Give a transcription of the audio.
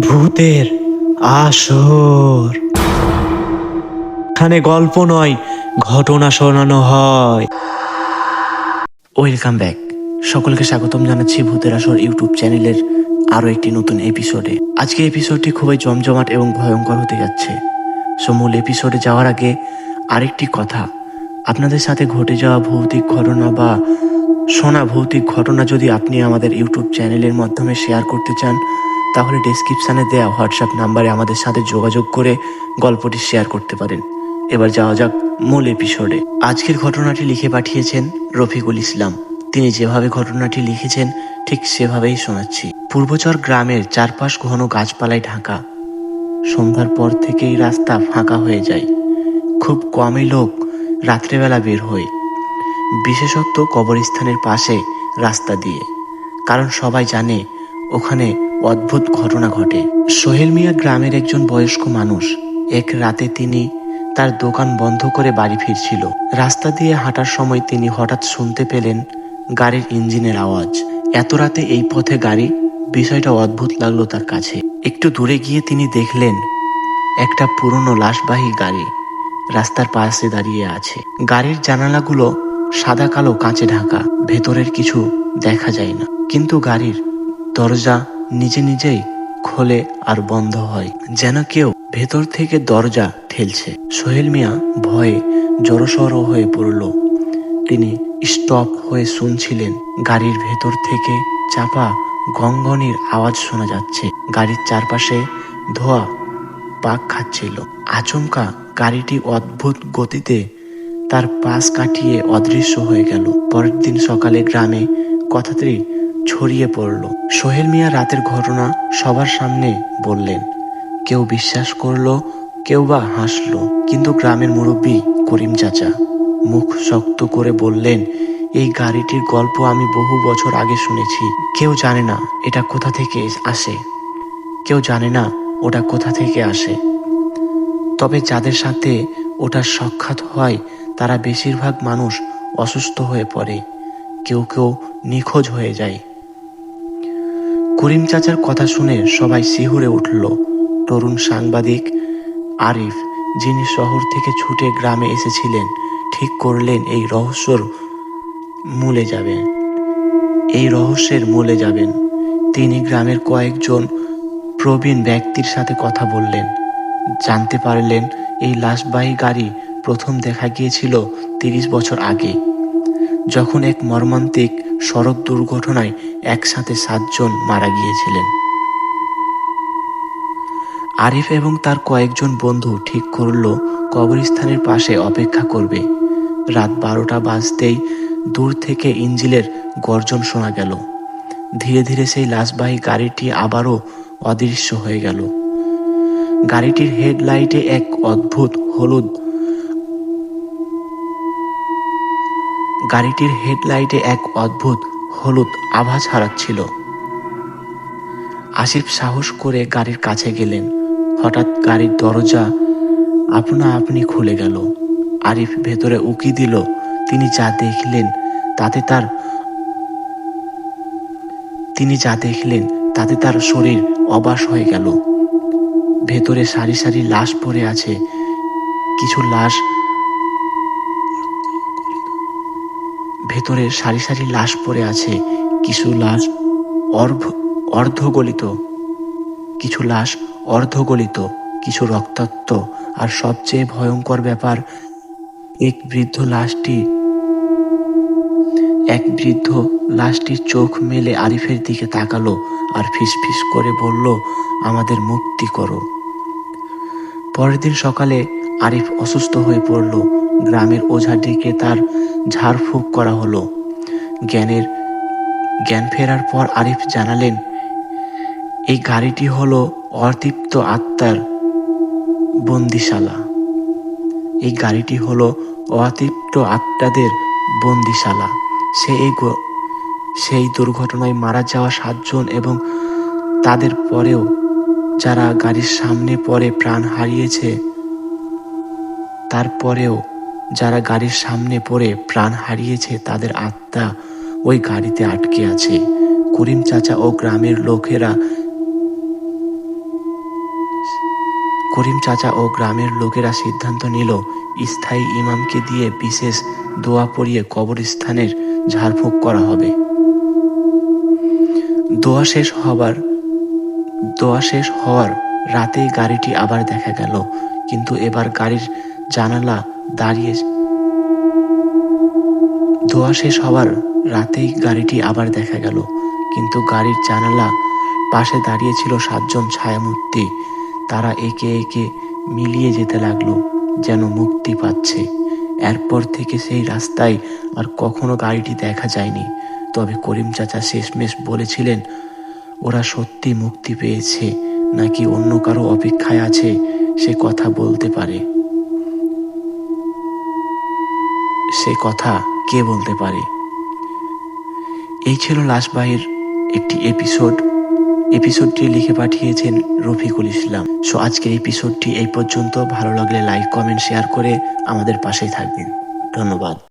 ভূতের আসর। এখানে গল্প নয়, ঘটনা শোনানো হয়। ওয়েলকাম ব্যাক সকলকে স্বাগতম জানাচ্ছি ভূতের আসর ইউটিউব চ্যানেলের আরও একটি নতুন এপিসোডে আজকে এপিসোডটি খুবই জমজমাট এবং ভয়ঙ্কর হতে যাচ্ছে। সো মূল এপিসোডে যাওয়ার আগে আরেকটি কথা। আপনাদের সাথে ঘটে যাওয়া ভৌতিক ঘটনা বা শোনা ভৌতিক ঘটনা যদি আপনি আমাদের ইউটিউব চ্যানেলের মাধ্যমে শেয়ার করতে চান তাহলে ডেসক্রিপশানে দেওয়া হোয়াটসঅ্যাপ নাম্বারে আমাদের সাথে যোগাযোগ করে গল্পটি শেয়ার করতে পারেন। এবার যাওয়া যাক মূল এপিসোডে আজকের ঘটনাটি লিখে পাঠিয়েছেন রফিকুল ইসলাম। তিনি যেভাবে ঘটনাটি লিখেছেন, ঠিক সেভাবেই শোনাচ্ছি। পূর্বচর গ্রামের চারপাশ ঘন গাছপালায় ঢাকা। সন্ধ্যার পর থেকেই রাস্তা ফাঁকা হয়ে যায়। খুব কমই লোক রাত্রেবেলা বের হয়। বিশেষত কবরস্থানের পাশে রাস্তা দিয়ে। কারণ সবাই জানে, ওখানে অদ্ভুত ঘটনা ঘটে। সোহেল মিয়া গ্রামের একজন বয়স্ক মানুষ। এক রাতে তিনি তার দোকান বন্ধ করে বাড়ি ফিরছিল। রাস্তা দিয়ে হাঁটার সময় তিনি হঠাৎ শুনতে পেলেন গাড়ির ইঞ্জিনের আওয়াজ। এত রাতে এই পথে গাড়ি বিষয়টা অদ্ভুত লাগল তার কাছে। একটু দূরে গিয়ে তিনি দেখলেন একটা পুরনো লাশবাহী গাড়ি রাস্তার পাশে দাঁড়িয়ে আছে। গাড়ির জানালাগুলো সাদা কালো কাঁচে ঢাকা, ভেতরের কিছু দেখা যায় না। কিন্তু গাড়ির দরজা নিজে নিজেই খোলে আর বন্ধ হয়, যেন কেউ ভেতর থেকে দরজা ঠেলছে। সোহেল মিয়া ভয়ে জড়সড় হয়ে পড়ল। তিনি স্টপ হয়ে শুনছিলেন গাড়ির ভেতর থেকে চাপা গঙ্গনির আওয়াজ শোনা যাচ্ছে। গাড়ির চারপাশে ধোয়া পাক খাচ্ছিল। আচমকা গাড়িটি অদ্ভুত গতিতে তার পাশ কাটিয়ে অদৃশ্য হয়ে গেল। পরের দিন সকালে গ্রামে কথাটি ছড়িয়ে পড়ল। সোহেল মিয়া রাতের ঘটনা সবার সামনে বললেন, কেউ বিশ্বাস করল, কেউ বা হাসলো, কিন্তু গ্রামের মুরব্বী করিম চাচা মুখ শক্ত করে বললেন, এই গাড়িটির গল্প আমি বহু বছর আগে শুনেছি। কেউ জানে না এটা কোথা থেকে আসে। কেউ জানে না ওটা কোথা থেকে আসে। তবে যাদের সাথে ওটার সাক্ষাৎ হয়, তারা বেশিরভাগ মানুষ অসুস্থ হয়ে পড়ে। কেউ কেউ নিখোঁজ হয়ে যায়। করিম চাচার কথা শুনে সবাই শিহুরে উঠল। তরুণ সাংবাদিক আরিফ, যিনি শহর থেকে ছুটে গ্রামে এসেছিলেন, ঠিক করলেন এই রহস্যর মূলে যাবেন। এই রহস্যের মূলে যাবেন। তিনি গ্রামের কয়েকজন প্রবীণ ব্যক্তির সাথে কথা বললেন। জানতে পারলেন এই লাশবাহী গাড়ি প্রথম দেখা গিয়েছিল তিরিশ বছর আগে। যখন এক মর্মান্তিক সড়ক দুর্ঘটনায় একসাথে সাতজন মারা গিয়েছিলেন। আরিফ এবং তার কয়েকজন বন্ধু ঠিক করল, কবরস্থানের পাশে অপেক্ষা করবে। রাত বারোটা বাজতেই দূর থেকে ইঞ্জিলের গর্জন শোনা গেল। ধীরে ধীরে সেই লাশবাহী গাড়িটি আবারও অদৃশ্য হয়ে গেল। গাড়িটির হেডলাইটে এক অদ্ভুত হলুদ গাড়িটির হেডলাইটে এক অদ্ভুত হলুদ আভা ছাড়াচ্ছিল আসিফ সাহস করে গাড়ির কাছে গেলেন। হঠাৎ গাড়ির দরজা আপনা আপনি খুলে গেল। আরিফ ভেতরে উকি দিল, তিনি যা দেখলেন তাতে তার তিনি যা দেখলেন তাতে তার শরীর অবাস হয়ে গেল। ভেতরে সারি সারি লাশ পড়ে আছে। কিছু লাশ ভেতরে সারি সারি লাশ পড়ে আছে। কিছু লাশ অর্ধ, অর্ধগলিত, কিছু লাশ অর্ধগলিত, কিছু রক্তাক্ত। আর সবচেয়ে ভয়ঙ্কর ব্যাপার, এক বৃদ্ধ লাশটি, এক বৃদ্ধ লাশটির চোখ মেলে আরিফের দিকে তাকালো আর ফিসফিস করে বলল, আমাদের মুক্তি করো। পরের দিন সকালে আরিফ অসুস্থ হয়ে পড়ল। গ্রামের ওঝা ডেকে তার ঝাড়ফুঁক করা হলো। জ্ঞানের, জ্ঞান ফেরার পর আরিফ জানালেন, এই গাড়িটি হলো অতৃপ্ত আত্মার বন্দিশালা। এই গাড়িটি হলো অতৃপ্ত আত্মাদের বন্দিশালা। সে এই সেই দুর্ঘটনায় মারা যাওয়া সাতজন এবং তাদের পরেও যারা গাড়ির সামনে পড়ে প্রাণ হারিয়েছে তারপরেও যারা গাড়ির সামনে পড়ে প্রাণ হারিয়েছে তাদের আত্মা ওই গাড়িতে আটকে আছে। করিম চাচা ও গ্রামের লোকেরা করিম চাচা ও গ্রামের লোকেরা সিদ্ধান্ত নিল, স্থায়ী ইমামকে দিয়ে বিশেষ দোয়া পড়িয়ে কবরস্থানের ঝাড়ফুঁক করা হবে। দোয়া শেষ হবার দোয়া শেষ হওয়ার রাতেই গাড়িটি আবার দেখা গেল। কিন্তু এবার গাড়ির জানালা দাঁড়িয়ে ধোয়া শেষ হওয়ার রাতেই গাড়িটি আবার দেখা গেল। কিন্তু গাড়ির জানালা পাশে দাঁড়িয়ে ছিল সাতজন ছায়ামূর্তি। তারা একে একে মিলিয়ে যেতে লাগল, যেন মুক্তি পাচ্ছে। এরপর থেকে সেই রাস্তায় আর কখনো গাড়িটি দেখা যায়নি। তবে করিম চাচা শেষমেশ বলেছিলেন, ওরা সত্যি মুক্তি পেয়েছে, নাকি অন্য কারও অপেক্ষায় আছে, সে কথা বলতে পারে। সে কথা কে বলতে পারে? এই ছিল লাশবাহীর একটি এপিসোড এপিসোডটি লিখে পাঠিয়েছেন রফিকুল ইসলাম। সো আজকের এপিসোডটি এই পর্যন্ত। ভালো লাগলে লাইক কমেন্ট শেয়ার করে আমাদের পাশেই থাকবেন। ধন্যবাদ।